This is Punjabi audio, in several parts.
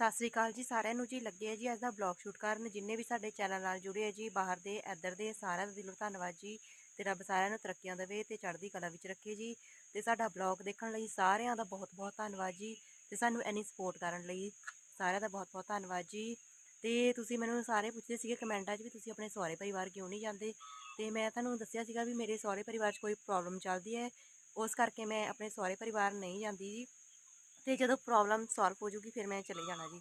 ਸਤਿ ਸ੍ਰੀ ਅਕਾਲ ਜੀ ਸਾਰਿਆਂ ਨੂੰ ਜੀ, ਲੱਗੇ ਆ ਜੀ ਅੱਜ ਦਾ ਬਲੌਗ ਸ਼ੂਟ ਕਰਨ। ਜਿੰਨੇ ਵੀ ਸਾਡੇ ਚੈਨਲ ਨਾਲ ਜੁੜੇ ਆ ਜੀ, ਬਾਹਰ ਦੇ, ਇੱਧਰ ਦੇ, ਸਾਰਿਆਂ ਦਾ ਦਿਲੋਂ ਧੰਨਵਾਦ ਜੀ। ਤੇ ਰੱਬ ਸਾਰਿਆਂ ਨੂੰ ਤਰੱਕੀਆਂ ਦੇਵੇ ਤੇ ਚੜ੍ਹਦੀ ਕਲਾ ਵਿੱਚ ਰੱਖੇ ਜੀ। ਤੇ ਸਾਡਾ ਬਲੌਗ ਦੇਖਣ ਲਈ ਸਾਰਿਆਂ ਦਾ ਬਹੁਤ ਬਹੁਤ ਧੰਨਵਾਦ ਜੀ। ਤੇ ਸਾਨੂੰ ਇੰਨੀ ਸਪੋਰਟ ਕਰਨ ਲਈ ਸਾਰਿਆਂ ਦਾ ਬਹੁਤ ਬਹੁਤ ਧੰਨਵਾਦ ਜੀ। ਤੇ ਤੁਸੀਂ ਮੈਨੂੰ ਸਾਰੇ ਪੁੱਛਦੇ ਸੀਗੇ ਕਮੈਂਟਾਂ 'ਚ ਵੀ ਤੁਸੀਂ ਆਪਣੇ ਸਹੁਰੇ ਪਰਿਵਾਰ ਕਿਉਂ ਨਹੀਂ ਜਾਂਦੇ? ਤੇ ਮੈਂ ਤੁਹਾਨੂੰ ਦੱਸਿਆ ਸੀਗਾ ਵੀ ਮੇਰੇ ਸਹੁਰੇ ਪਰਿਵਾਰ 'ਚ ਕੋਈ ਪ੍ਰੋਬਲਮ ਚੱਲਦੀ ਹੈ। ਉਸ ਕਰਕੇ ਮੈਂ ਆਪਣੇ ਸਹੁਰੇ ਪਰਿਵਾਰ ਨਹੀਂ ਜਾਂਦੀ ਜੀ। ਤੇ ਜਦੋਂ ਪ੍ਰੋਬਲਮ ਸੋਲਵ ਹੋ ਜੂਗੀ, ਫਿਰ ਮੈਂ ਚਲੇ ਜਾਣਾ ਜੀ।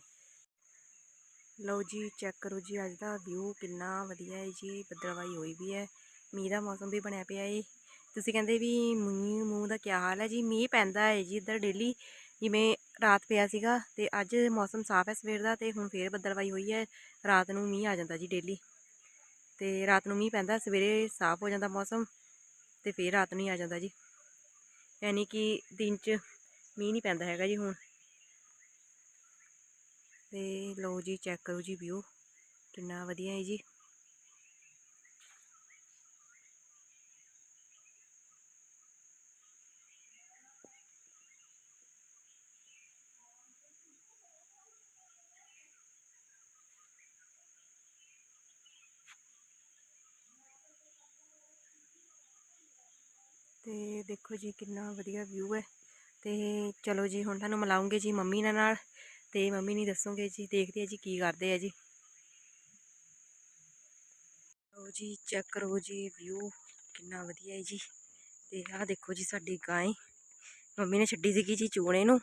ਲਓ ਜੀ ਚੈੱਕ ਕਰੋ ਜੀ, ਅੱਜ ਦਾ ਵਿਊ ਕਿੰਨਾ ਵਧੀਆ ਹੈ ਜੀ, ਬੱਦਲਵਾਈ ਹੋਈ ਵੀ ਹੈ, ਮੀਂਹ ਦਾ ਮੌਸਮ ਵੀ ਬਣਿਆ ਪਿਆ ਏ। ਤੁਸੀਂ ਕਹਿੰਦੇ ਵੀ ਮੀਂਹ, ਮੂੰਹ ਦਾ ਕੀ ਹਾਲ ਹੈ ਜੀ? ਮੀਂਹ ਪੈਂਦਾ ਹੈ ਜੀ ਇੱਧਰ ਡੇਲੀ ਜਿਵੇਂ ਰਾਤ ਪਿਆ ਸੀਗਾ ਤੇ ਅੱਜ ਮੌਸਮ ਸਾਫ਼ ਹੈ ਸਵੇਰ ਦਾ ਤੇ ਹੁਣ ਫੇਰ ਬੱਦਲਵਾਈ ਹੋਈ ਹੈ, ਰਾਤ ਨੂੰ ਮੀਂਹ ਆ ਜਾਂਦਾ ਜੀ ਡੇਲੀ ਤੇ ਰਾਤ ਨੂੰ ਮੀਂਹ ਪੈਂਦਾ, ਸਵੇਰੇ ਸਾਫ਼ ਹੋ ਜਾਂਦਾ ਮੌਸਮ ਤੇ ਫੇਰ ਰਾਤ ਨੂੰ ਹੀ ਆ ਜਾਂਦਾ ਜੀ। ਯਾਨੀ ਕਿ ਦਿਨ 'ਚ ਮੀਂਹ ਨਹੀਂ ਪੈਂਦਾ ਹੈਗਾ ਜੀ ਹੁਣ। ਤੇ ਲਓ ਜੀ ਚੈੱਕ ਕਰੋ ਜੀ ਵਿਊ, ਕਿੰਨਾ ਵਧੀਆ ਹੈ ਜੀ। ਤੇ ਦੇਖੋ ਜੀ, ਕਿੰਨਾ ਵਧੀਆ ਵਿਊ ਹੈ। ਤੇ ਚਲੋ ਜੀ ਹੁਣ ਤੁਹਾਨੂੰ ਮਿਲਾਉਂਗੇ ਜੀ ਮੰਮੀ ਨਾਲ ਨਾਲ ਤੇ ਮੰਮੀ ਨਹੀਂ ਦੱਸੋਗੇ ਜੀ ਦੇਖਦੇ ਆ ਜੀ ਕੀ ਕਰਦੇ ਆ ਜੀ। ਲਓ ਜੀ ਚੈੱਕ ਕਰੋ ਜੀ ਵਿਊ ਕਿੰਨਾ ਵਧੀਆ ਹੈ ਜੀ। ਤੇ ਆਹ ਦੇਖੋ ਜੀ ਸਾਡੀ ਗਾਂ ਮੰਮੀ ਨੇ ਛੱਡੀ ਸੀਗੀ ਜੀ ਚੂਣੇ ਨੂੰ।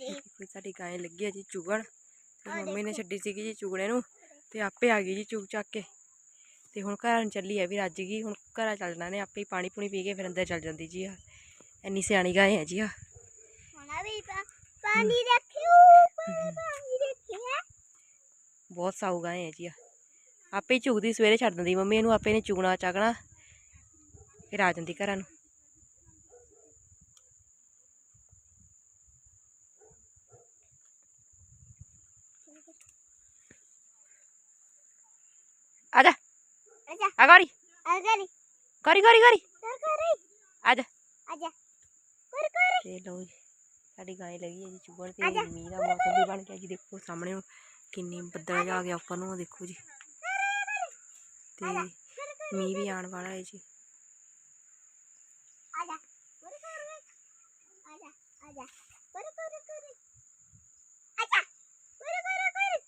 ਦੇਖੋ ਸਾਡੀ ਗਾਂ ਲੱਗੀ ਆ ਜੀ ਚੁਗਣ ਤੇ ਮੰਮੀ ਨੇ। ਛੱਡੀ ਸੀਗੀ ਜੀ ਚੂਣੇ ਨੂੰ ਤੇ ਆਪੇ ਆ ਗਈ ਜੀ ਚੂਗ ਚੱਕ ਕੇ। ਤੇ ਹੁਣ ਘਰਾਂ ਨੂੰ ਚੱਲੀ ਆ ਵੀ ਰੱਜ ਗਈ ਹੁਣ ਘਰਾਂ ਚੱਲ ਜਾਣਾ ਨੇ ਆਪੇ ਹੀ ਪਾਣੀ ਪੂਣੀ ਪੀ ਕੇ ਫਿਰ ਅੰਦਰ ਚੱਲ ਜਾਂਦੀ ਜੀ ਆ। ਇੰਨੀ ਸਿਆਣੀ ਗਾਂ ਹੈ ਜੀ ਆ। ਹੋਣਾ ਵੀ ਪਾ- ਪਾਣੀ ਰੱਖਿਓ ਪਾਣੀ ਰੱਖਿਆ। ਬਹੁਤ ਸਾਊ ਗਾਂ ਹੈ ਜੀ ਆ। ਆਪੇ ਹੀ ਚੁਗਦੀ ਸਵੇਰੇ ਛੱਡ ਦਿੰਦੀ ਮੰਮੀ ਇਹਨੂੰ ਆਪੇ ਨੇ ਚੁਗਣਾ ਚਾਗਣਾ ਫਿਰ ਆ ਜਾਂਦੀ ਘਰਾਂ ਨੂੰ। ਆ ਜਾ। ਆ ਗੌਰੀ ਅਗਰ ਗੌਰੀ ਗੌਰੀ ਗੌਰੀ ਕਰ ਕਰ ਆ ਜਾ। ਤੇ ਸਾਡੀ ਗਾਂ ਲੱਗੀ ਹੈ ਜੀ ਚੁਗਣ ਤੇ। ਆਜਾ। ਮੀਂਹ ਦਾ ਮੌਸਮ ਵੀ ਬਣ ਗਿਆ ਜੀ ਦੇਖੋ ਸਾਹਮਣੇ ਕਿੰਨੀ ਬੱਦਲ ਆ ਗਿਆ ਉੱਪਰ ਨੂੰ ਦੇਖੋ ਜੀ। ਤੇ ਮੀਂਹ ਵੀ ਆਉਣ ਵਾਲਾ ਹੈ ਜੀ ਆਜਾ ਕਰ ਕਰ ਆਜਾ ਆਜਾ ਕਰ ਕਰ ਕਰ ਆਜਾ ਕਰ ਕਰ ਕਰ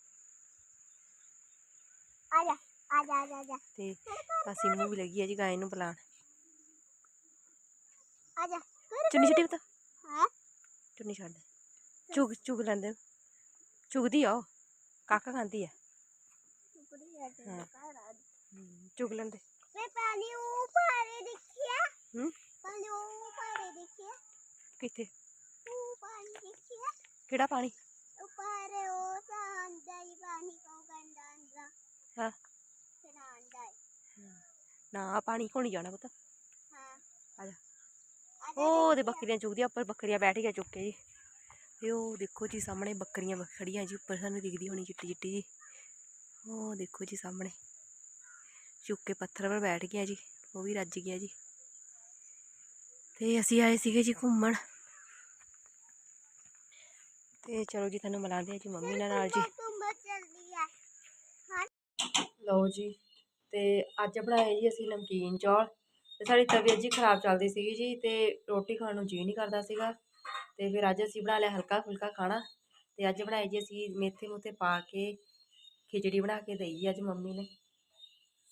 ਆਜਾ ਆਜਾ ਆਜਾ ਆਜਾ ਤੇ ਅਸੀਂ ਮੂੰਹ ਵੀ ਲੱਗੀ ਹੈ ਜੀ ਗਾਂ ਨੂੰ ਬੁਲਾਉਣ। ਆਜਾ ਕਰ ਚੁੰਨੀ ਛੱਡੀ ਪਤਾ। ਹਾਂ। ਚੁੰਨੀ ਛੱਡ ਚੁਗ ਚੁਗ ਲੈਂਦੇ। ਚੁਗਦੀ ਆ ਉਹ। ਕਾਕਾ ਖਾਂਦੀ ਆ। ਆ ਚੁਗ ਲੈਂਦੇ। ਮੈਂ ਪਾਣੀ ਉੱਪਰ ਦੇਖਿਆ? ਹੂੰ? ਪਾਣੀ ਉੱਪਰ ਦੇਖਿਆ? ਕਿੱਥੇ? ਉਹ ਪਾਣੀ ਦੇਖਿਆ? ਕਿਹੜਾ ਪਾਣੀ? ਉੱਪਰ ਉਹ ਸਾਂਦਾ ਹੀ ਪਾਣੀ ਕੋ ਗੰਦਾ ਅੰਦਾ ਹਾਂ ਸਾਂਦਾ ਹੈ। ਨਾ ਪਾਣੀ ਕੋਣੀ ਜਾਣਾ ਪੁੱਤ। ਹਾਂ। ਆ ਜਾ। ਉਹ ਦੇ ਬੱਕਰੀਆਂ ਚੁਗਦੀਆਂ ਉੱਪਰ ਬੱਕਰੀਆਂ ਬੈਠ ਗਿਆ ਚੁੱਕ ਕੇ ਜੀ। ਤੇ ਉਹ ਦੇਖੋ ਜੀ ਸਾਹਮਣੇ ਬੱਕਰੀਆਂ ਖੜੀਆਂ ਜੀ ਉੱਪਰ ਸਾਨੂੰ ਦਿਖਦੀ ਹੋਣੀ ਚਿੱਟੀ ਚਿੱਟੀ ਜੀ। ਉਹ ਦੇਖੋ ਜੀ ਸਾਹਮਣੇ। ਚੁੱਕ ਕੇ ਪੱਥਰ 'ਤੇ ਬੈਠ ਗਿਆ ਜੀ ਉਹ ਵੀ ਰੱਜ ਗਿਆ ਜੀ। ਤੇ ਅਸੀਂ ਆਏ ਸੀਗੇ ਜੀ ਘੁੰਮਣ। ਤੇ ਚਲੋ ਜੀ ਤੁਹਾਨੂੰ ਮਿਲਾਉਂਦੇ ਆ ਜੀ ਮੰਮੀ ਨਾਲ ਜੀ। ਲਓ ਜੀ। ਤੇ ਅੱਜ ਬਣਾਏ ਜੀ ਅਸੀਂ ਨਮਕੀਨ ਚੌਲ ਤੇ ਸਾਡੀ ਤਬੀਅਤ ਜੀ ਖਰਾਬ ਚੱਲਦੀ ਸੀਗੀ ਜੀ ਤੇ ਰੋਟੀ ਖਾਣ ਨੂੰ ਜੀ ਨਹੀਂ ਕਰਦਾ ਸੀਗਾ ਤੇ ਫਿਰ ਅੱਜ ਅਸੀਂ ਬਣਾ ਲਿਆ ਹਲਕਾ ਫੁਲਕਾ ਖਾਣਾ ਤੇ ਅੱਜ ਬਣਾਏ ਜੀ ਅਸੀਂ ਮੇਥੇ ਮੂਥੇ ਪਾ ਕੇ ਖਿਚੜੀ ਬਣਾ ਕੇ ਦਈ ਜੀ ਅੱਜ ਮੰਮੀ ਨੇ।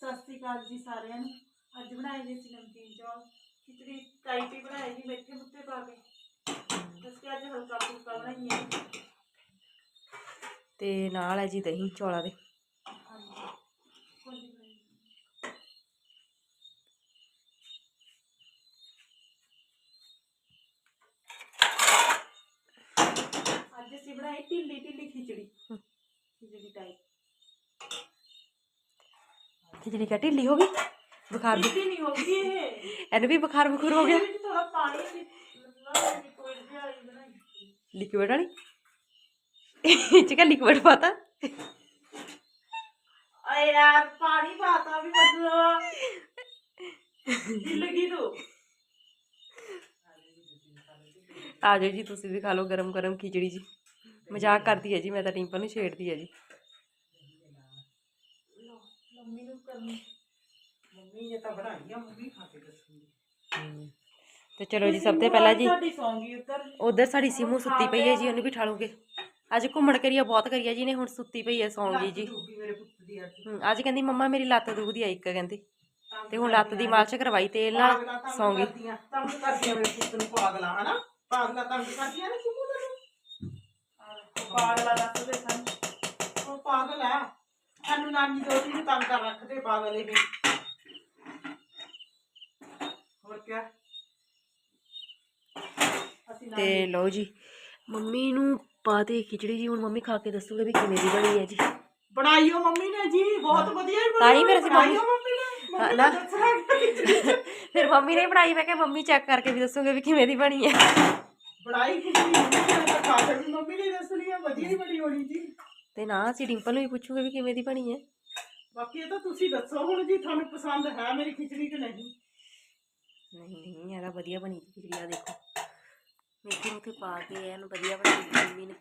ਸਤਿ ਸ੍ਰੀ ਅਕਾਲ ਜੀ ਸਾਰਿਆਂ ਨੂੰ। ਅੱਜ ਬਣਾਏ ਜੀ ਅਸੀਂ ਨਮਕੀਨ ਚੌਲ। ਖਿਚੜੀ ਟਾਈਪ ਹੀ ਬਣਾਏ ਜੀ ਮਿੱਠੇ ਮੁੱਠੇ ਪਾ ਕੇ। ਅਸੀਂ ਅੱਜ ਹਲਕਾ ਫੁਲਕਾ ਬਣਾਈਏ। ਤੇ ਨਾਲ ਹੈ ਜੀ ਦਹੀਂ ਚੌਲਾਂ ਦੇ ਹਾਂਜੀ ਕੋਲੀ ਬਣਾਈ ਅੱਜ ਅਸੀਂ ਬਣਾਈ ਢਿੱਲੀ ਢਿੱਲੀ ਖਿਚੜੀ ਖਿਚੜੀ ਟਾਈਪ ਖਿਚੜੀ ਕਾ ਢਿੱਲੀ ਹੋ ਗਈ ਬੁਖਾਰ ਵੀ ਢਿੱਲੀ ਨਹੀਂ ਹੋਗੀ ਇਹ ਇਹਨੂੰ ਵੀ ਬੁਖਾਰ ਬੁਖੂਰ ਹੋ ਗਿਆ ਇਹਦੇ ਵਿੱਚ ਥੋੜਾ ਪਾਣੀ ਵੀ ਨਾ ਕੋਈ ਵਾਲੀ ਬਣਾਈ ਲਿਕਵਿਡ ਵਾਲੀ ਇਹ ਚ ਕਾ ਲਿਕਵਿਡ ਪਾਤਾ ਅਰੇ ਯਾਰ ਪਾਣੀ ਪਾਤਾ ਵੀ ਮਜ਼ਾਕ ਕਰਦੀ ਹੈ ਜੀ ਮੈਂ ਤਾਂ ਟਿੰਪਲ ਨੂੰ ਛੇੜਦੀ ਹੈ ਜੀ। ਮੰਮੀ ਨੂੰ ਕਰਨੀ। ਮੰਮੀ ਨੇ ਤਾਂ ਬਣਾਈ ਆ ਮੰਮੀ ਖਾ ਕੇ ਦੱਸੂਗੀ। ਤੇ ਚਲੋ ਜੀ ਸਭ ਤੋਂ ਪਹਿਲਾਂ ਜੀ ਤੁਹਾਡੀ ਸੌਂਗੀ ਉੱਤਰ ਉਧਰ ਸਾਡੀ ਸਿਮੂ ਸੁੱਤੀ ਪਈ ਹੈ ਜੀ ਉਹਨੂੰ ਵੀ ਠਾਲੂਗੇ। ਅੱਜ ਘੁੰਮਣ ਕਰੀਆ ਬਹੁਤ ਕਰੀਆ ਜੀ ਨੇ ਹੁਣ ਸੁੱਤੀ ਪਈ ਹੈ ਸੌਂਗੀ ਜੀ। ਡੁੱਬੀ ਮੇਰੇ ਪੁੱਤ ਦੀ ਅੱਜ। ਕਹਿੰਦੀ ਮੰਮਾ ਮੇਰੀ ਲੱਤ ਦੁਖਦੀ ਆ ਇੱਕ ਕਹਿੰਦੀ। ਤੇ ਹੁਣ ਲੱਤ ਦੀ ਮਾਲਿਸ਼ ਕਰਵਾਈ ਤੇਲ ਨਾਲ ਸੌਂਗੀ। ਤੰਗ ਕਰਦੀਆਂ ਮੇਰੇ ਪੁੱਤ ਨੂੰ ਪਾਗਲਾ ਹਨਾ? ਪਾਗਲਾ ਤੰਗ ਕਰਦੀਆਂ ਨੇ ਪਾਗਲਾ ਦੱਸਦੇ ਸਾਨੂੰ। ਉਹ ਪਾਗਲ ਆ। ਸਾਨੂੰ ਨਾਨੀ ਦੋਤੀ ਨੂੰ ਤੰਗ ਕਰ ਰੱਖਦੇ ਪਾਗਲ ਇਹ। ਹੋਰ ਕੀ ਅਸੀਂ ਤੇ ਲਓ ਜੀ ਮੰਮੀ ਨੂੰ ਪਾ ਦੇ ਖਿਚੜੀ ਜੀ ਹੁਣ ਮੰਮੀ ਖਾ ਕੇ ਦੱਸੂਗੇ ਵੀ ਕਿਵੇਂ ਦੀ ਬਣੀ ਹੈ ਜੀ। ਬਣਾਈਓ ਮੰਮੀ ਨੇ ਜੀ ਬਹੁਤ ਵਧੀਆ ਹੀ ਤਾਂ ਹੀ ਫਿਰ ਅਸੀਂ ਬਣਾਈਓ ਮੰਮੀ- ਮੰਮੀ ਨੇ। ਹਾਂ, ਮੰਮੀ ਨਾ। ਫਿਰ ਮੰਮੀ ਨੇ ਬਣਾਈ ਮੈਂ ਕਿਹਾ ਮੰਮੀ ਚੈੱਕ ਕਰਕੇ ਵੀ ਦੱਸੋਗੇ ਵੀ ਕਿਵੇਂ ਦੀ ਬਣੀ ਹੈ। ਮੰਮੀ ਨੇ ਤਾਂ ਖਾ ਵੀ ਮੰਮੀ ਨੇ ਦੱਸਣੀ ਆ ਵਧੀਆ ਹੀ ਬਣੀ ਹੋਣੀ ਜੀ। ਤੇ ਨਾ ਅਸੀਂ ਡਿੰਪਲ ਨੂੰ ਵੀ ਪੁੱਛੂਗੇ ਵੀ ਕਿਵੇਂ ਦੀ ਬਣੀ ਹੈ। ਬਾਕੀ ਇਹ ਤਾਂ ਤੁਸੀਂ ਦੱਸੋ ਹੁਣ ਜੀ ਤੁਹਾਨੂੰ ਪਸੰਦ ਹੈ ਮੇਰੀ ਖਿਚੜੀ ਕਿ ਨਹੀਂ? ਨਹੀਂ ਨਹੀਂ ਇਹਦਾ ਵਧੀਆ ਬਣੀ ਜੀ ਖਿਚੜੀ ਆ ਦੇਖੋ। ਮੇਥੀ ਮੁੱਥੇ ਪਾ ਕੇ ਇਹਨੂੰ ਵਧੀਆ ਬਣਾਈ ਜੀ ਮੰਮੀ ਨੇ।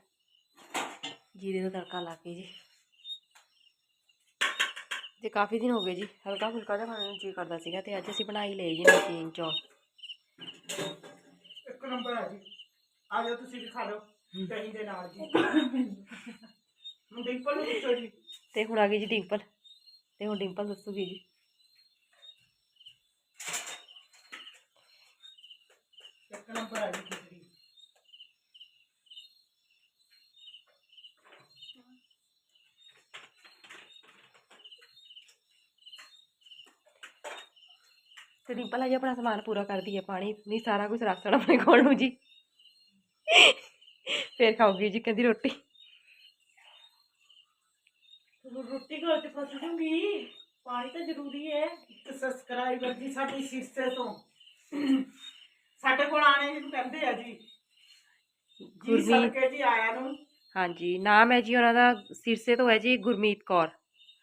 ਜੀਰੇ ਦਾ ਤੜਕਾ ਲਾ ਕੇ ਜੀ। ਤੇ ਕਾਫੀ ਦਿਨ ਹੋ ਗਏ ਜੀ ਹਲਕਾ ਫੁਲਕਾ ਜਿਹਾ ਖਾਣ ਨੂੰ ਜੀ ਕਰਦਾ ਸੀਗਾ ਤੇ ਅੱਜ ਅਸੀਂ ਬਣਾਈ ਲਏ ਜੀ ਨਮਕੀਨ ਚੌਲ। ਇੱਕ ਨੰਬਰ ਆ ਜੀ। ਆ ਜਾਓ ਤੁਸੀਂ ਵੀ ਖਾ ਲਓ ਦਹੀਂ ਦੇ ਨਾਲ ਜੀ। ਮੁੰਡੇ ਕੋਲ ਨੂੰ ਪੁੱਛੋ ਜੀ। ਤੇ ਹੁਣ ਆ ਗਈ ਜੀ ਡਿੰਪਲ। ਤੇ ਹੁਣ ਡਿੰਪਲ ਦੱਸੂਗੀ ਜੀ। ਇੱਕ ਨੰਬਰ ਆ ਜੀ ਖਿਚੜੀ। ਤੇ ਡਿੰਪਲ ਆਪਣਾ ਸਮਾਨ ਪੂਰਾ ਕਰਦੀ ਹੈ ਪਾਣੀ। ਨਹੀਂ ਸਾਰਾ ਕੁਝ ਰੱਖਣਾ ਆਪਣੇ ਕੋਲ ਨੂੰ ਜੀ। ਫੇਰ ਖਾਊਗੀ ਜੀ ਕਹਿੰਦੀ ਰੋਟੀ। ਤੂੰ ਰੋਟੀ ਘਰ ਤੇ ਫਸ ਜੂਗੀ। ਪਾਣੀ ਤਾਂ ਜ਼ਰੂਰੀ ਹੈ ਇੱਕ ਸਬਸਕ੍ਰਾਈਬਰ ਜੀ ਸਾਡੀ ਸਿਸਟਰ ਤੋਂ। ਸਾਡੇ ਕੋਲ ਆਣੇ ਨੂੰ ਕਹਿੰਦੇ ਆ ਜੀ। ਜੀ ਗੁਰਮੀਤ। ਸਦਕੇ ਜੀ ਆਇਆ ਨੂੰ। ਹਾਂਜੀ ਨਾਮ ਹੈ ਜੀ ਉਹਨਾਂ ਦਾ ਸਿਰਸੇ ਤੋਂ ਹੈ ਜੀ ਗੁਰਮੀਤ ਕੌਰ।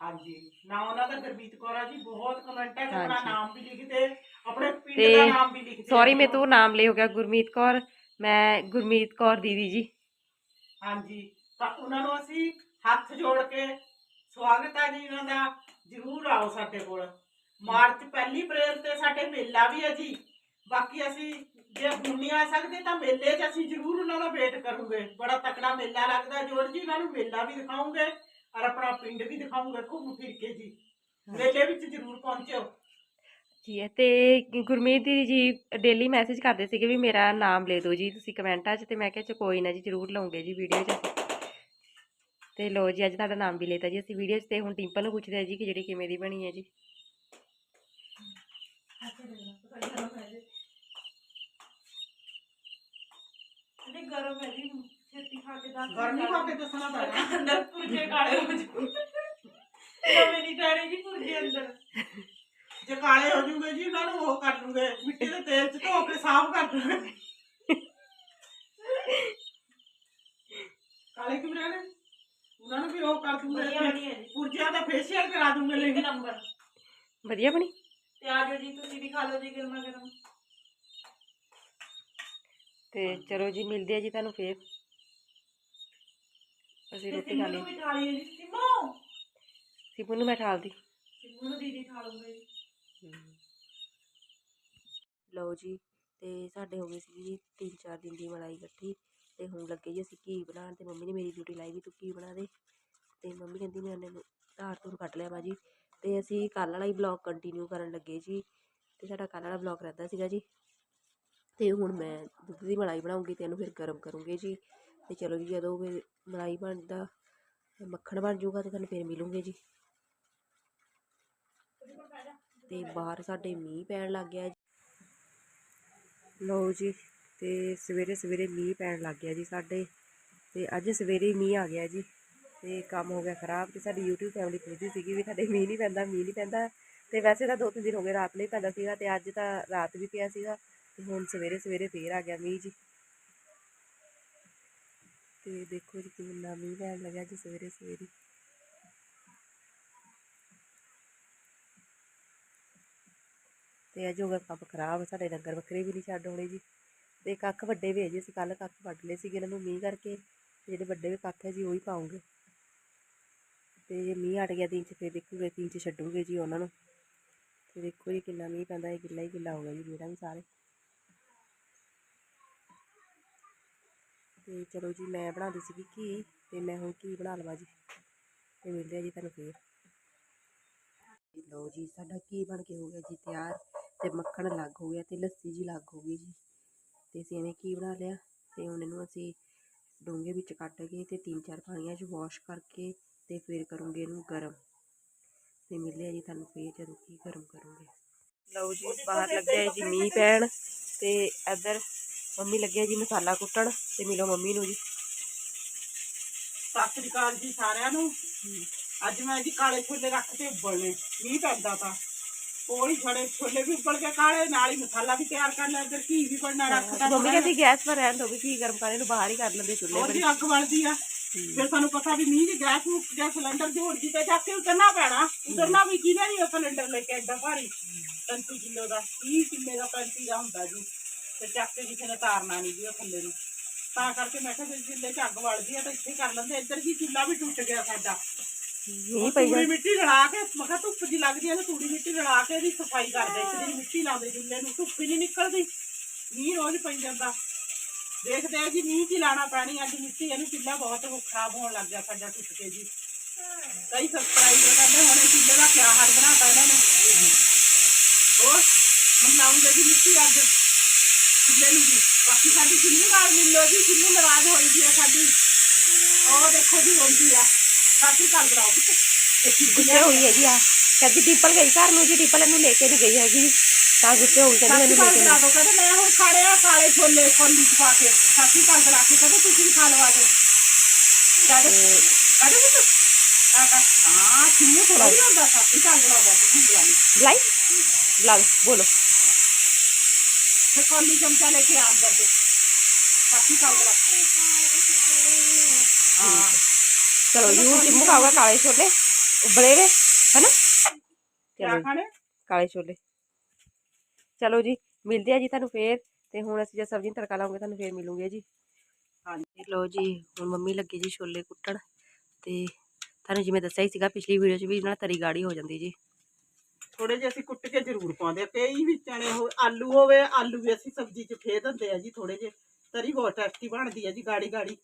ਹਾਂਜੀ ਨਾ ਉਹਨਾਂ ਦਾ ਗੁਰਮੀਤ ਕੌਰ ਆ ਜੀ ਬਹੁਤ ਕਮੈਂਟਾਂ 'ਚ ਆਪਣਾ ਹਾਂਜੀ। ਨਾਮ ਵੀ ਲਿਖਦੇ ਆਪਣੇ ਪਿੰਡ ਤੇ ਦਾ ਨਾਮ ਵੀ ਲਿਖਦੇ ਸੌਰੀ ਆ ਮੈਂ ਜੀ। ਤੋਂ ਨਾਮ ਲੈ ਹੋ ਗਿਆ ਗੁਰਮੀਤ ਕੌਰ ਮੈਂ ਗੁਰਮੀਤ ਕੌਰ ਦੀਦੀ ਜੀ। ਹਾਂਜੀ, ਤਾਂ ਉਹਨਾਂ ਨੂੰ ਅਸੀਂ ਹੱਥ ਜੋੜ ਕੇ ਸਵਾਗਤ ਹੈ ਜੀ ਉਹਨਾਂ ਦਾ। ਜਰੂਰ ਆਓ ਸਾਡੇ ਕੋਲ। ਮਾਰਚ ਪਹਿਲੀ ਅਪ੍ਰੈਲ ਤੇ ਸਾਡੇ ਮੇਲਾ ਵੀ ਹੈ ਜੀ। ਬਾਕੀ ਅਸੀਂ ਜੇ ਹੁਣ ਨਹੀਂ ਆ ਸਕਦੇ ਤਾਂ ਮੇਲੇ 'ਚ ਅਸੀਂ ਜਰੂਰ ਉਹਨਾਂ ਦਾ ਵੇਟ ਕਰੂਗੇ। ਬੜਾ ਤਕੜਾ ਮੇਲਾ ਲੱਗਦਾ ਜੋੜ ਜੀ ਉਹਨਾਂ ਨੂੰ ਮੇਲਾ ਵੀ ਦਿਖਾਉਂਗੇ ਔਰ ਆਪਣਾ ਪਿੰਡ ਵੀ ਦਿਖਾਉਂਗੇ। ਘੁੰਮ ਫਿਰ ਕੇ ਜੀ। ਮੇਲੇ ਵਿੱਚ ਜਰੂਰ ਪਹੁੰਚਿਓ। ਜੀ ਹੈ ਤੇ ਗੁਰਮੀਤ ਦੀਦੀ ਜੀ ਡੇਲੀ ਮੈਸੇਜ ਕਰਦੇ ਸੀਗੇ ਵੀ ਮੇਰਾ ਨਾਮ ਲੈ ਦਿਓ ਜੀ ਤੁਸੀਂ ਕਮੈਂਟਾਂ 'ਚ ਤੇ ਮੈਂ ਕਿਹਾ ਚਲੋ ਕੋਈ ਨਾ ਜੀ ਜ਼ਰੂਰ ਲਵਾਂਗੇ ਜੀ ਵੀਡੀਓ 'ਚ। ਤੇ ਲੋ ਜੀ ਅੱਜ ਤੁਹਾਡਾ ਨਾਮ ਵੀ ਲੈਤਾ ਜੀ। ਅਸੀਂ ਵੀਡੀਓ 'ਚ ਤੇ ਹੁਣ ਟਿੰਪਲ ਨੂੰ ਪੁੱਛਦੇ ਆ ਜੀ ਕਿ ਜਿਹੜੀ ਕਿਵੇਂ ਦੀ ਬਣੀ ਹੈ ਜੀ। ਗਰਮ ਹੈ ਜੀ ਛੇਤੀ ਖਾ ਕੇ ਦੱਸ ਗਰਮੀ ਖਾ ਕੇ ਦੱਸਣਾ ਪੈਣਾ। ਅੰਦਰ ਪੁਰਜੇ ਕਾਲੇ ਹੋ ਜੂ ਨਵੇਂ ਨਹੀਂ ਟਾੜੇ ਜੀ ਪੁਰਜੇ ਅੰਦਰ। ਜੇ ਕਾਲੇ ਹੋ ਜੂਗੇ ਜੀ ਉਹਨਾਂ ਨੂੰ ਉਹ ਕਰ ਦੂੰਗੇ ਮਿੱਟੀ ਦੇ ਤੇਲ 'ਚ ਧੋ ਕੇ ਸਾਫ਼ ਕਰ ਦੂੰਗੇ ਕਾਲੇ ਕਿਉਂ ਰਹਿਣੇ? ਉਹਨਾਂ ਨੂੰ ਵੀ ਉਹ ਕਰ ਦੂੰਗੇ। ਬਣੀ ਹੈ ਜੀ। ਪੁਰਜਿਆਂ ਦਾ ਫੇਸ਼ੀਅਲ ਕਰਾ ਦੂੰਗੇ ਇੱਕ ਲੈ ਨੰਬਰ। ਵਧੀਆ ਬਣੀ? ਤੇ ਆ ਜਾਓ ਜੀ ਤੁਸੀਂ ਵੀ ਖਾ ਲਓ ਜੀ ਗਰਮਾ ਗਰਮ। ਤੇ ਚਲੋ ਜੀ ਮਿਲਦੇ ਆ ਜੀ ਤੁਹਾਨੂੰ ਫੇਰ। ਅਸੀਂ ਰੋਟੀ ਖਾ ਲਈ। ਵੀ ਖਾ ਲਈ ਜੀ। ਸਿਮੋ! ਸਿਪੂ ਨੂੰ ਮੈਂ ਠਾਲਦੀ। ਸਿਮੋ ਨੂੰ ਦੀਦੀ ਖਾ ਲੂੰਗੇ ਜੀ ਲਓ ਜੀ, ਤੇ ਸਾਡੇ ਹੋ ਗਈ ਸੀ ਜੀ ਤਿੰਨ ਚਾਰ ਦਿਨ ਦੀ ਮਲਾਈ ਇਕੱਠੀ, ਤੇ ਹੁਣ ਲੱਗੇ ਜੀ ਅਸੀਂ ਘੀ ਬਣਾਉਣ, ਤੇ ਮੰਮੀ ਨੇ ਮੇਰੀ ਡਿਊਟੀ ਲਾਈ ਵੀ ਤੂੰ ਘੀ ਬਣਾ ਦੇ। ਤੇ ਮੰਮੀ ਕਹਿੰਦੀ ਮੈਂ ਉਹਨੇ ਧਾਰ ਧੂਰ ਕੱਟ ਲਿਆ ਬਾਜੀ ਤੇ ਅਸੀਂ ਕੱਲ੍ਹ ਵਾਲਾ ਹੀ ਬਲੌਗ ਕੰਟੀਨਿਊ ਕਰਨ ਲੱਗੇ ਜੀ, ਤੇ ਸਾਡਾ ਕੱਲ੍ਹ ਵਾਲਾ ਬਲੌਗ ਰਹਿੰਦਾ ਸੀਗਾ ਜੀ। ਤੇ ਹੁਣ ਮੈਂ ਦੁੱਧ ਦੀ ਮਲਾਈ ਬਣਾਉਂਗੀ ਤੇ ਇਹਨੂੰ ਫਿਰ ਗਰਮ ਕਰੂੰਗੇ ਜੀ। ਤੇ ਚਲੋ ਜੀ ਜਦੋਂ ਫਿਰ ਮਲਾਈ ਬਣਦਾ, ਮੱਖਣ ਬਣ ਜਾਊਗਾ ਤੇ ਤੁਹਾਨੂੰ ਫਿਰ ਮਿਲੂੰਗੇ ਜੀ। ਤੇ ਬਾਹਰ ਸਾਡੇ ਮੀਂਹ ਪੈਣ ਲੱਗ ਗਿਆ ਜੀ। ਲਓ ਜੀ, ਤੇ ਸਵੇਰੇ ਸਵੇਰੇ ਮੀਂਹ ਪੈਣ ਲੱਗ ਗਿਆ ਜੀ ਸਾਡੇ। ਤੇ ਅੱਜ ਸਵੇਰੇ ਮੀਂਹ ਆ ਗਿਆ ਜੀ, ਤੇ ਕੰਮ ਹੋ ਗਿਆ ਖਰਾਬ ਤੇ ਸਾਡੀ YouTube ਫੈਮਿਲੀ ਪੁੱਛਦੀ ਸੀਗੀ ਵੀ ਸਾਡੇ ਮੀਂਹ ਨਹੀਂ ਪੈਂਦਾ, ਮੀਂਹ ਨਹੀਂ ਪੈਂਦਾ। ਤੇ ਵੈਸੇ ਤਾਂ ਦੋ ਤਿੰਨ ਦਿਨ ਹੋ ਗਏ ਰਾਤ ਲਈ ਪੈਂਦਾ ਸੀਗਾ ਤੇ ਅੱਜ ਤਾਂ ਰਾਤ ਵੀ ਪਿਆ ਸੀਗਾ ਤੇ ਹੁਣ ਸਵੇਰੇ ਸਵੇਰੇ ਫੇਰ ਆ ਗਿਆ ਮੀਂਹ ਜੀ। ਤੇ ਦੇਖੋ ਜੀ ਕਿੰਨਾ ਮੀਂਹ ਪੈਣ ਲੱਗਿਆ ਜੀ ਸਵੇਰੇ ਸਵੇਰੇ। ਤੇ ਅੱਜ ਹੋ ਗਿਆ ਕੰਮ ਖਰਾਬ, ਸਾਡੇ ਡੰਗਰ ਬੱਕਰੇ ਵੀ ਨਹੀਂ ਛੱਡ ਹੋਣੇ ਜੀ। ਤੇ ਕੱਖ ਵੱਡੇ ਵੀ ਹੈ ਜੀ ਅਸੀਂ ਕੱਲ ਕੱਖ ਵੱਢ ਲਏ ਸੀਗੇ ਇਹਨਾਂ ਨੂੰ ਮੀਂਹ ਕਰਕੇ ਜਿਹੜੇ ਵੱਡੇ ਵੀ ਕੱਖ ਹੈ ਜੀ ਉਹੀ ਪਾਉਂਗੇ। ਤੇ ਜੇ ਮੀਂਹ ਹਟ ਗਿਆ ਦਿਨ ਚ, ਫਿਰ ਦੇਖੂਗੇ ਤਿੰਨ ਚ ਛੱਡੂਗੇ ਜੀ ਉਹਨਾਂ ਨੂੰ। ਤੇ ਦੇਖੋ ਜੀ ਕਿੰਨਾ ਮੀਂਹ ਪੈਂਦਾ ਹੈ ਗਿੱਲਾ ਹੀ ਗਿੱਲਾ ਹੋ ਗਿਆ ਜੀ ਮੇਰਾ ਵੀ ਸਾਰੇ। ਤੇ ਚਲੋ ਜੀ, ਮੈਂ ਬਣਾਉਂਦੀ ਸੀਗੀ ਘੀ, ਤੇ ਮੈਂ ਹੁਣ ਘੀ ਬਣਾ ਲਵਾਂ ਜੀ। ਤੇ ਮਿਲਦੇ ਆ ਜੀ ਤੁਹਾਨੂੰ ਫੇਰ। ਲਓ ਜੀ, ਸਾਡਾ ਘੀ ਬਣ ਕੇ ਹੋ ਗਿਆ ਜੀ ਤਿਆਰ। ਤੇ ਮੱਖਣ ਲੱਗ ਹੋ ਗਿਆ ਤੇ ਲੱਸੀ ਜੀ ਲੱਗ ਹੋ ਗਈ ਜੀ। ਤੇ ਅਸੀਂ ਐਵੇਂ ਘੀ ਬਣਾ ਲਿਆ ਤੇ ਹੁਣ ਇਹਨੂੰ ਅਸੀਂ ਡੋਂਗੇ ਵਿੱਚ ਕੱਢ ਕੇ ਤੇ ਤਿੰਨ ਚਾਰ ਪਾਣੀਆਂ 'ਚ ਵਾਸ਼ ਕਰਕੇ ਤੇ ਫਿਰ ਕਰੂੰਗੇ ਇਹਨੂੰ ਗਰਮ। ਤੇ ਮਿਲਦੇ ਆ ਜੀ ਤੁਹਾਨੂੰ ਫੇਰ ਜਦੋਂ ਘੀ ਗਰਮ ਕਰੂੰਗੇ। ਲਓ ਜੀ ਬਾਹਰ ਲੱਗਿਆ ਜੀ ਮੀਂਹ ਪੈਣ ਤੇ ਇੱਧਰ ਮੰਮੀ ਲੱਗਿਆ ਜੀ ਮਸਾਲਾ ਕੁੱਟਣ ਤੇ ਮਿਲੋ ਮੰਮੀ ਨੂੰ ਜੀ। ਸਤਿ ਸ੍ਰੀ ਅਕਾਲ ਜੀ ਸਾਰਿਆਂ ਨੂੰ। ਅੱਜ ਮੈਂ ਜੀ ਕਾਲੇ ਛੋਲੇ ਰੱਖ ਕੇ ਉਬਲਣੇ ਮੀਂਹ ਪੈਂਦਾ ਤਾਂ। ਕੋਈ ਛੜੇ ਛੋਲੇ ਵੀ ਉਬਲ ਕੇ ਕਾਲੇ ਨਾਲ ਹੀ ਮਸਾਲਾ ਵੀ ਤਿਆਰ ਕਰ ਲਿਆ ਇੱਧਰ ਘੀ ਵੀ ਬਣਨਾ ਰੱਖਦਾ ਮੰਮੀ ਕਹਿੰਦੀ ਗੈਸ ਪਰ ਰਹਿਣ ਦੋ ਵੀ ਘੀ ਗਰਮ ਕਰਨ ਨੂੰ ਬਾਹਰ ਹੀ ਕਰ ਲੈਂਦੇ ਚੁੱਲ੍ਹੇ ਪਰ ਜੀ ਅੱਗ ਵਲਦੀ ਆ। ਫਿਰ ਸਾਨੂੰ ਪਤਾ ਵੀ ਮੀਂਹ ਦੀ ਗੈਸ ਮੁੱਕ ਗਿਆ ਸਿਲੰਡਰ ਜੋੜ ਜੀ ਤੇ ਜਾ ਕੇ ਉਤਰਨਾ ਪੈਣਾ ਉਤਰਨਾ ਵੀ ਕਿਹਨੇ ਨਹੀਂ ਸਿਲੰਡਰ ਲੈ ਕੇ ਐਡਾ ਭਾਰੀ। 35 ਕਿਲੋ ਦਾ 30 ਕਿੱਲੇ ਦਾ 35 ਦਾ ਹੁੰਦਾ ਜੀ। ਤੇ ਚੱਕ ਕੇ ਕਿਸੇ ਨੇ ਤਾਰਨਾ ਨਹੀਂ ਜੀ ਉਹ ਥੱਲੇ ਨੂੰ। ਤਾਂ ਕਰਕੇ ਮੈਂ ਕਿਹਾ ਜੇ ਜਿੱਲੇ ਚ ਅੱਗ ਵਲਦੀ ਆ ਤਾਂ ਇੱਥੇ ਕਰ ਲੈਂਦੇ। ਇੱਧਰ ਜੀ ਚੁੱਲਾ ਵੀ ਟੁੱਟ ਗਿਆ ਸਾਡਾ। ਪਈ ਤੂੜੀ ਮਿੱਟੀ ਰਲਾ ਕੇ ਮੈਂ ਕਿਹਾ ਧੁੱਪ ਜੀ ਲੱਗਦੀ ਆ ਤੇ ਤੂੜੀ ਮਿੱਟੀ ਰਲਾ ਕੇ ਇਹਦੀ ਸਫ਼ਾਈ ਕਰਦੇ ਇੱਕ ਦਿਨ ਮਿੱਟੀ ਲਾਉਂਦੇ ਚੁੱਲੇ ਨੂੰ ਧੁੱਪ ਹੀ ਨਹੀਂ ਨਿਕਲਦੀ। ਮੀਂਹ ਰੋਜ਼ ਪਈ ਜਾਂਦਾ। ਦੇਖਦੇ ਆ ਜੀ ਮੀਂਹ ਕੀ ਲਾਣਾ ਪੈਣੀ ਅੱਜ ਮਿੱਟੀ ਇਹਨੂੰ ਚੁੱਲਾ ਬਹੁਤ ਖਰਾਬ ਹੋਣ ਲੱਗ ਗਿਆ ਸਾਡਾ ਟੁੱਟ ਕੇ ਜੀ। ਕਈ ਸਬਸਕ੍ਰਾਈਬਰ ਕਹਿੰਦੇ ਹੁਣ ਇਹ ਦਾ ਕਿਆ ਹਾਲ ਬਣਾਤਾ ਇਹਨਾਂ ਨੇ। ਹੋਰ ਹੁਣ ਲਾਉਂਗੇ ਜੀ ਮਿੱਟੀ ਅੱਜ। ਚੁੱਲੇ ਨੂੰ ਜੀ। ਬਾਕੀ ਸਾਡੀ ਕਿੰਨੀ ਨਾਲ ਮਿਲੋ ਜੀ ਕਿੰਨੀ ਨਾਰਾਜ਼ ਹੋਈ ਜੀ ਸਾਡੀ। ਉਹ ਦੇਖੋ ਜੀ ਹੁੰਦੀ ਆ। ਗੁੱਸੇ ਹੋਈ ਹੈਗੀ ਆ ਕਹਿੰਦੀ ਡਿੰਪਲ ਗਈ ਘਰ ਨੂੰ ਜੀ ਡਿੰਪਲ ਇਹਨੂੰ ਲੈ ਕੇ ਨਹੀਂ ਗਈ ਹੈਗੀ ਤਾਂ ਗੁੱਸੇ ਹੋਈ ਕਹਿੰਦੀ ਮੈਨੂੰ ਲੈ ਕੇ ਬਣਾ ਦੋ ਕਹਿੰਦੇ ਮੈਂ ਹੁਣ ਖਾਣੇ ਆ ਕਾਲੇ ਛੋਲੇ ਕੋਲੀ ਚ ਪਾ ਕੇ ਸਾਥੀ ਕੱਲ ਬਣਾ ਕੇ ਕਹਿੰਦੇ ਤੁਸੀਂ ਵੀ ਖਾ ਲਓ ਆ ਕੇ ਕਹਿੰਦੇ ਕਹਿੰਦੇ ਵੀ ਆ ਕਾ ਹਾਂ ਕਿੰਨੇ ਥੋੜਾ ਹੀ ਹੁੰਦਾ ਸਾਥੀ ਕੱਲ ਬਣਾਉਂਦਾ ਤੁਸੀਂ ਬਣਾ ਲਈ ਬੁਲਾਈ ਬੁਲਾ ਲਓ, ਬੋਲੋ ਫਿਰ ਕੋਲੀ ਚਮਚਾ ਲੈ ਕੇ ਆ ਅੰਦਰ ਤੇ ਸਾਥੀ ਕੱਲ ਬਣਾ ਹਾਂ ਚਲੋ ਜੀ ਹੁਣ ਸਿੰਮੂ ਖਾਊਗਾ ਕਾਲੇ ਛੋਲੇ? ਉਬਲੇ ਵੇ ਹੈਨਾ? ਕਿਆ ਚਲੋ ਖਾਣੇ? ਕਾਲੇ ਛੋਲੇ। ਚਲੋ ਜੀ ਮਿਲਦੇ ਆ ਜੀ ਤੁਹਾਨੂੰ ਫੇਰ ਤੇ ਹੁਣ ਅਸੀਂ ਜਦ ਸਬਜ਼ੀ ਨੂੰ ਤੜਕਾ ਲਾਉਂਗੇ ਤੁਹਾਨੂੰ ਫੇਰ ਮਿਲੂਗੇ ਜੀ। ਹਾਂਜੀ ਲੋ ਜੀ ਹੁਣ ਮੰਮੀ ਲੱਗੀ ਜੀ ਛੋਲੇ ਕੁੱਟਣ ਤੇ ਤੁਹਾਨੂੰ ਜਿਵੇਂ ਦੱਸਿਆ ਹੀ ਸੀਗਾ ਪਿਛਲੀ ਵੀਡੀਓ 'ਚ ਵੀ ਇਹਨਾਂ ਨਾਲ ਤਰੀ ਗਾੜੀ ਹੋ ਜਾਂਦੀ ਜੀ। ਥੋੜੇ ਜਿਹੇ ਅਸੀਂ ਕੁੱਟ ਕੇ ਜ਼ਰੂਰ ਪਾਉਂਦੇ ਆ ਕਈ ਵੀ ਚਣੇ ਹੋ ਆਲੂ ਹੋਵੇ ਆਲੂ ਵੀ ਅਸੀਂ ਸਬਜ਼ੀ 'ਚ ਫੇਰ ਦਿੰਦੇ ਆ ਜੀ ਥੋੜੇ ਜਿਹੇ ਤਰੀ ਬਹੁਤ ਟੇਸਟੀ ਬਣਦੀ ਆ ਜੀ ਗਾੜੀ ਗਾੜੀ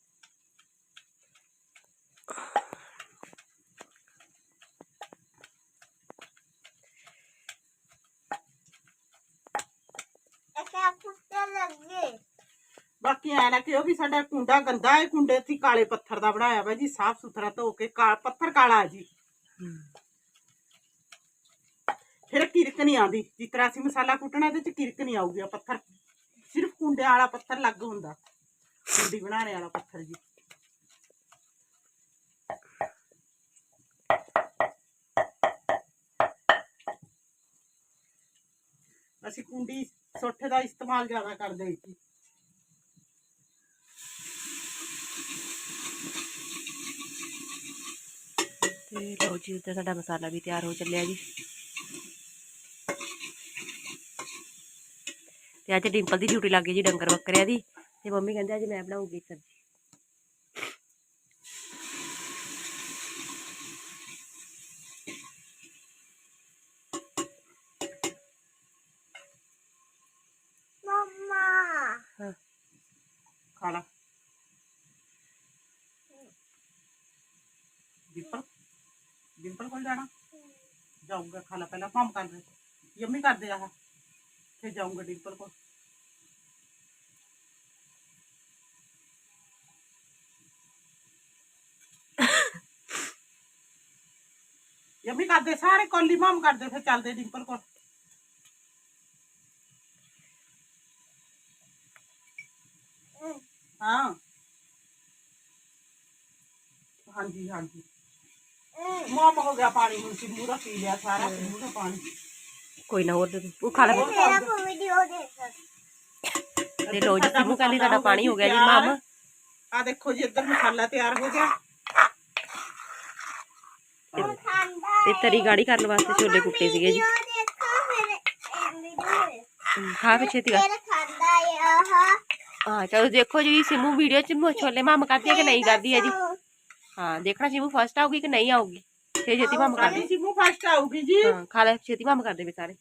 ਬਾਕੀ ਐ ਨਾ ਕਿ ਉਹ ਵੀ ਸਾਡਾ ਕੁੰਡਾ ਗੰਦਾ ਹੈ ਕੁੰਡੇ ਅਸੀਂ ਕਾਲੇ ਪੱਥਰ ਦਾ ਬਣਾਇਆ ਵਾ ਜੀ ਸਾਫ਼ ਸੁਥਰਾ ਧੋ ਕੇ ਕਾ ਪੱਥਰ ਕਾਲਾ ਹੈ ਜੀ ਫਿਰ ਕਿਰਕ ਨਹੀਂ ਆਉਂਦੀ ਜਿਸ ਤਰ੍ਹਾਂ ਅਸੀਂ ਮਸਾਲਾ ਕੁੱਟਣਾ ਇਹਦੇ ਚ ਕਿਰਕ ਨਹੀਂ ਆਊਗੀ ਆਹ ਪੱਥਰ ਸਿਰਫ ਕੁੰਡੇ ਵਾਲਾ ਪੱਥਰ ਲੱਗ ਹੁੰਦਾ ਕੁੰਡੀ ਬਣਾਉਣੇ ਵਾਲਾ ਪੱਥਰ ਜੀ ਅਸੀਂ ਕੁੰਡੀ ਸੋਠੇ ਦਾ ਇਸਤੇਮਾਲ ਜ਼ਿਆਦਾ ਕਰਦੇ ਹਾਂ ਤੇ ਲਓ ਜੀ, ਉੱਧਰ ਸਾਡਾ ਮਸਾਲਾ ਵੀ ਤਿਆਰ ਹੋ ਚੱਲਿਆ ਜੀ। ਤੇ ਅੱਜ ਡਿੰਪਲ ਦੀ ਡਿਊਟੀ ਲੱਗ ਗਈ ਜੀ, ਡੰਗਰ ਬੱਕਰਿਆਂ ਦੀ। ਤੇ ਮੰਮੀ ਕਹਿੰਦੇ ਅੱਜ ਮੈਂ ਬਣਾਉਂਗੀ ਸਬਜ਼ੀ। ਖਾ ਲਾ ਡਿੰਪਲ ਡਿੰਪਲ ਕੋਲ ਜਾਣਾ ਜਾਊਂਗਾ ਖਾ ਲਾ ਪਹਿਲਾਂ ਕੰਮ ਕਰ ਦੇ ਯੰਮੀ ਕਰ ਦੇ ਆਹ ਫਿਰ ਜਾਊਂਗਾ ਡਿੰਪਲ ਕੋਲ ਯੰਮੀ ਕਰਦੇ ਸਾਰੇ ਕੋਲੀ ਮਾਮ ਕਰਦੇ ਫਿਰ ਚੱਲਦੇ ਡਿੰਪਲ ਕੋਲ ਹਾਂ ਹਾਂਜੀ ਹਾਂਜੀ ਮਾਮ ਹੋ ਗਿਆ ਪਾਣੀ ਹੁਣ ਸਿੰਮੂ ਦਾ ਪੀ ਲਿਆ ਸਾਰਾ ਸਿੰਮੂ ਦਾ ਪਾਣੀ ਕੋਈ ਨਾ ਹੋਰ ਦੇ ਦਿਓ। ਉਹ ਖਾ ਲੈ ਪੁੱਤ। ਮੇਰਾ ਵੀਡੀਓ ਦੇਖ ਤੇ ਲਓ ਜੀ ਸਿੰਮੂ ਕਹਿੰਦੀ ਸਾਡਾ ਪਾਣੀ ਹੋ ਗਿਆ ਜੀ ਮਾਮ ਆ ਦੇਖੋ ਜੀ ਇੱਧਰ ਮਸਾਲਾ ਤਿਆਰ ਹੋ ਗਿਆ ਖਾਂਦਾ ਤੇ ਤਰੀ ਗਾੜੀ ਕਰਨ ਵਾਸਤੇ ਛੋਲੇ ਕੁੱਟੇ ਸੀਗੇ ਜੀ ਵੀਡੀਓ ਦੇਖੋ ਫਿਰ ਵੀਡੀਓ ਹਮ, ਖਾ ਫਿਰ ਛੇਤੀ ਕਰ ਫਿਰ ਖਾਂਦਾ ਹੈ ਆਹ ਹਾਂ ਚਲੋ ਦੇਖੋ ਜੀ ਸਿਮੂ ਵੀਡੀਓ ਚ ਮ- ਛੋਲੇ ਮਮ ਕਰਦੀ ਹੈ ਕਿ ਨਹੀਂ ਕਰਦੀ ਹੈ ਜੀ? ਹਾਂ ਦੇਖਣਾ ਸਿਮੂ ਫਸਟ ਆਊਗੀ ਕਿ ਨਹੀਂ ਆਊਗੀ? ਫੇਰ ਛੇਤੀ ਮਮ ਕਰ ਸਾਡੀ ਦੇ ਸਿਮੂ ਫਸਟ ਆਊਗੀ ਜੀ। ਹਾਂ ਖਾ ਲੈ ਛੇਤੀ ਮਮ ਕਰ ਦੇਵੇ ਸਾਰੇ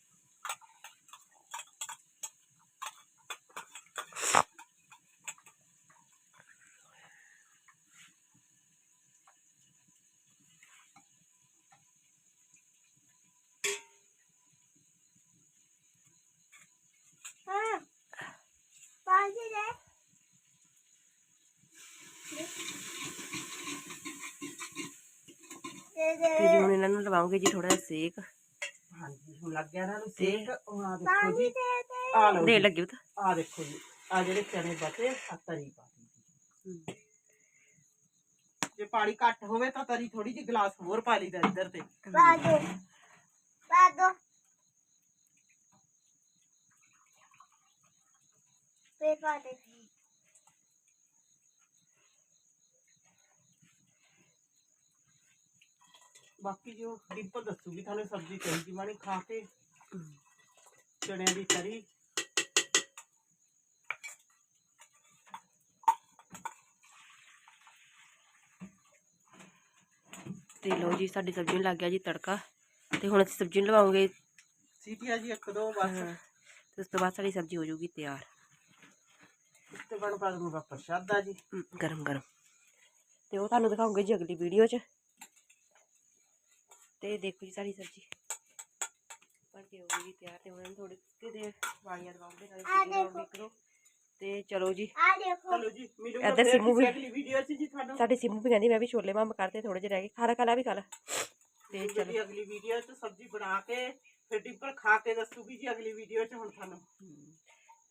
ਹਾਂ ਪਾਜੀ ਦੇ ਦੇ ਦੇ ਤੇ ਜੀ ਹੁਣ ਇਹਨਾਂ ਨੂੰ ਲਵਾਉਂਗੇ ਜੀ ਥੋੜਾ ਜਿਹਾ ਸੇਕ। ਹਾਂਜੀ ਹੁਣ ਲੱਗ ਗਿਆ ਨਾ ਨੂੰ ਸੇਕ। ਉਹ ਆ ਦੇਖੋ ਪਾਣੀ ਜੀ। ਦੇ ਦੇ। ਆ ਲਓ ਦੇ ਜੀ। ਲੱਗੇ ਤਾਂ ਆ ਦੇਖੋ ਜੀ। ਆ ਜਿਹੜੇ ਚਨੇ ਬਚੇ ਆ ਤਰੀ ਪਾ ਦਿੱਤੀ ਜੇ। ਪਾਣੀ ਘੱਟ ਹੋਵੇ ਤਾਂ ਤਰੀ ਥੋੜੀ ਜਿਹੀ ਗਲਾਸ ਹੋਰ ਪਾ ਲਈਦਾ ਇੱਧਰ ਤੇ। ਬਾਦੋ ਬਾਦੋ ਪੇ ਪਾ ਦੇ। ਬਾਕੀ ਜੋ ਡਿੰਪਲ ਦੱਸੂਗੀ ਤੁਹਾਨੂੰ ਸਬਜ਼ੀ ਜੀ ਮਾਣੀ ਖਾ ਕੇ। ਚਣਿਆਂ ਦੀ ਤਰੀ। ਤੇ ਲਓ ਜੀ ਸਾਡੀ ਸਬਜ਼ੀ ਨੂੰ ਲੱਗ ਗਿਆ ਜੀ ਤੜਕਾ। ਤੇ ਹੁਣ ਅਸੀਂ ਸਬਜ਼ੀ ਨੂੰ ਲਵਾਉਂਗੇ ਸੀਟੀਆਂ ਜੀ ਇੱਕ ਦੋ ਬਸ। ਤੇ ਉਸ ਤੋਂ ਬਾਅਦ ਸਾਡੀ ਸਬਜ਼ੀ ਹੋ ਜਾਊਗੀ ਤਿਆਰ। ਇਸ ਤੇ ਬਣ ਪਾ ਦੂੰਗਾ ਪ੍ਰਸ਼ਾਦਾ ਜੀ। ਗਰਮ ਗਰਮ ਤੇ ਉਹ ਤੁਹਾਨੂੰ ਦਿਖਾਉਂਗੇ ਜੀ ਅਗਲੀ ਵੀਡੀਓ 'ਚ। ਤੇ ਦੇਖੋ ਜੀ ਸਾਡੀ ਸਬਜ਼ੀ। ਬਣ ਕੇ ਹੋ ਗਈ ਤਿਆਰ ਤੇ ਉਹਨਾਂ ਨੂੰ ਥੋੜੀ ਕਿ ਦੇਰ ਵਾਲੀਆਂ ਲਗਾਉਂਦੇ ਨਾਲੇ ਬਣਾਉਂਦੇ ਕਰੋ। ਤੇ ਚਲੋ ਜੀ। ਆ ਦੇਖੋ। ਚਲੋ ਜੀ ਮਿਲੂਗਾ ਇੱਧਰ ਸਿਮੂ ਵੀ- ਅਗਲੀ ਵੀਡੀਓ 'ਚ ਜੀ ਤੁਹਾਨੂੰ ਸਾਡੀ ਸਿੰਮੂ ਵੀ ਕਹਿੰਦੀ ਮੈਂ ਵੀ ਛੋਲੇ ਮਾਮ ਕਰਤੇ ਥੋੜੇ ਜਿਹੇ ਰਹਿ ਗਏ। ਖਾਲਾ ਖਾਲਾ ਵੀ ਖਾਲਾ। ਤੇ ਚਲੋ। ਜੀ ਅਗਲੀ ਵੀਡੀਓ 'ਚ ਸਬਜ਼ੀ ਬਣਾ ਕੇ ਫਿਰ ਡਿੰਪਲ ਖਾ ਕੇ ਦੱਸੂਗੀ ਜੀ ਅਗਲੀ ਵੀਡੀਓ 'ਚ ਹੁਣ ਤੁਹਾਨੂੰ।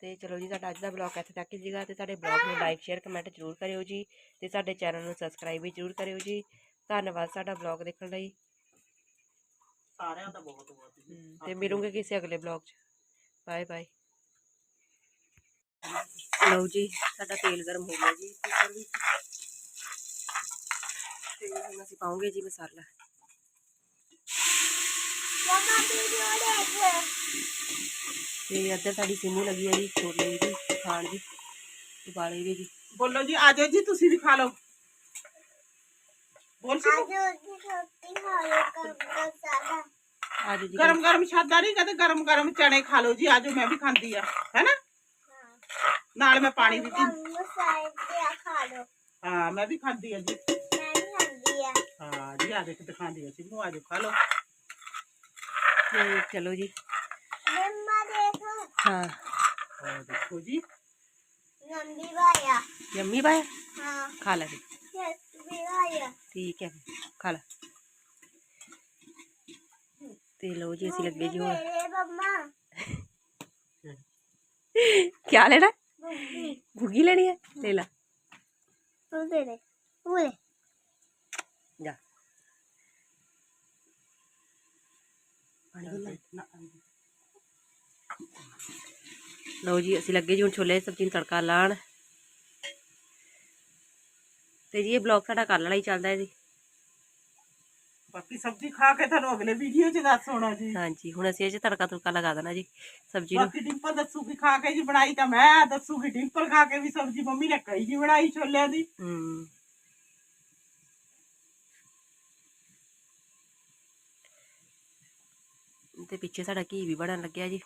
ਤੇ ਚਲੋ ਜੀ ਸਾਡਾ ਅੱਜ ਦਾ ਬਲੌਗ ਇੱਥੇ ਤੱਕ ਹੀ ਸੀਗਾ। ਤੇ ਸਾਡੇ ਬਲੌਗ ਨੂੰ ਲਾਈਕ ਸ਼ੇਅਰ ਕਮੈਂਟ ਜ਼ਰੂਰ ਕਰਿਓ ਜੀ। ਤੇ ਸਾਡੇ ਚੈਨਲ ਨੂੰ ਸਬਸਕ੍ਰਾਈਬ ਵੀ ਜ਼ਰੂਰ ਕਰਿਓ ਜੀ। ਧੰਨਵਾਦ ਸਾਡਾ ਬਲੌਗ ਦੇਖਣ ਲਈ। ਸਾਰਿਆਂ ਦਾ ਬਹੁਤ ਬਹੁਤ ਜੀ। ਹਮ, ਤੇ ਮਿਲੂੰਗੇ ਕਿਸੇ ਅਗਲੇ ਬਲੌਗ 'ਚ। ਬਾਏ ਬਾਏ ਲਓ ਜੀ ਸਾਡਾ ਤੇਲ ਗਰਮ ਹੋ ਗਿਆ ਜੀ। ਕੁੱਕਰ ਵਿੱਚ। ਤੇ ਹੁਣ ਅਸੀਂ ਪਾਉਂਗੇ ਜੀ ਮਸਾਲਾ। ਮਮਾ ਵੀਡੀਓ ਦੇਖ ਤੇ ਇੱਧਰ ਸਾਡੀ ਸਿੰਮੂ ਲੱਗੀ ਹੈ ਜੀ ਛੋਲੇ ਦੀ ਖਾਣ ਦੀ। ਉਬਾਲੇ ਦੀ ਜੀ। ਬੋਲੋ ਜੀ ਆ ਜਾਓ ਜੀ ਤੁਸੀਂ ਵੀ ਖਾ ਲਓ। ਬੋਲ ਸੀ ਆਜੋ ਜੀ ਰੋਟੀ ਖਾ ਲੋ ਕਰ ਸਾਦਾ ਆਜੋ ਜੀ ਗਰਮ ਗਰਮ ਸ਼ਾਦਾ ਨਹੀਂ ਕਹਤੇ ਗਰਮ ਗਰਮ ਚਣੇ ਖਾ ਲਓ ਜੀ ਆਜੋ ਮੈਂ ਵੀ ਖਾਂਦੀ ਆ ਹੈਨਾ ਨਾਲ ਮੈਂ ਪਾਣੀ ਵੀ ਪੀ ਕੰਮ ਸਾਈਡ ਤੇ ਆ ਖਾ ਲੋ ਹਾਂ ਮੈਂ ਵੀ ਖਾਂਦੀ ਆ ਜੀ ਮੈਂ ਵੀ ਖਾਂਦੀ ਆ ਹਾਂ ਜੀ ਠੀਕ ਹੈ ਖਾ ਲੈ। ਤੇ ਲਓ ਜੀ, ਅਸੀਂ ਲੱਗੇ ਜੀ ਹੁਣ। ਕੀ ਲੈਣਾ? ਗੁੱਗੀ ਲੈਣੀ ਹੈ? ਲੈ ਲੈ। ਤੂੰ ਦੇ ਦੇ ਤੂੰ ਦੇ ਜਾ ਲਓ ਜੀ, ਅਸੀਂ ਲੱਗੇ ਜੀ ਹੁਣ ਛੋਲੇ ਸਬਜ਼ੀ ਨੂੰ ਤੜਕਾ ਲਾਣ ਤੇ ਜੀ ਇਹ ਬਲੌਗ ਸਾਡਾ ਕੱਲ੍ਹ ਵਾਲਾ ਹੀ ਚੱਲਦਾ ਹੈ ਜੀ। ਬਾਕੀ ਸਬਜ਼ੀ ਖਾ ਕੇ ਤੁਹਾਨੂੰ ਅਗਲੇ ਵੀਡੀਓ 'ਚ ਦੱਸ ਹੋਣਾ ਜੀ। ਹਾਂਜੀ ਹੁਣ ਅਸੀਂ ਇਹ 'ਚ ਤੜਕਾ ਤੁੜਕਾ ਲਗਾ ਦੇਣਾ ਜੀ ਸਬਜ਼ੀ ਨੂੰ। ਬਾਕੀ ਡਿੰਪਲ ਦੱਸੂਗੀ ਖਾ ਕੇ ਜੀ ਬਣਾਈ ਤਾਂ ਮੈਂ ਦੱਸੂਗੀ ਡਿੰਪਲ ਖਾ ਕੇ ਵੀ ਸਬਜ਼ੀ ਮੰਮੀ ਨੇ ਕਈ ਜੀ ਬਣਾਈ ਛੋਲਿਆਂ ਦੀ। ਹੂੰ। ਤੇ ਪਿੱਛੇ ਸਾਡਾ ਘੀ ਵੀ ਬਣਨ ਲੱਗਿਆ ਜੀ।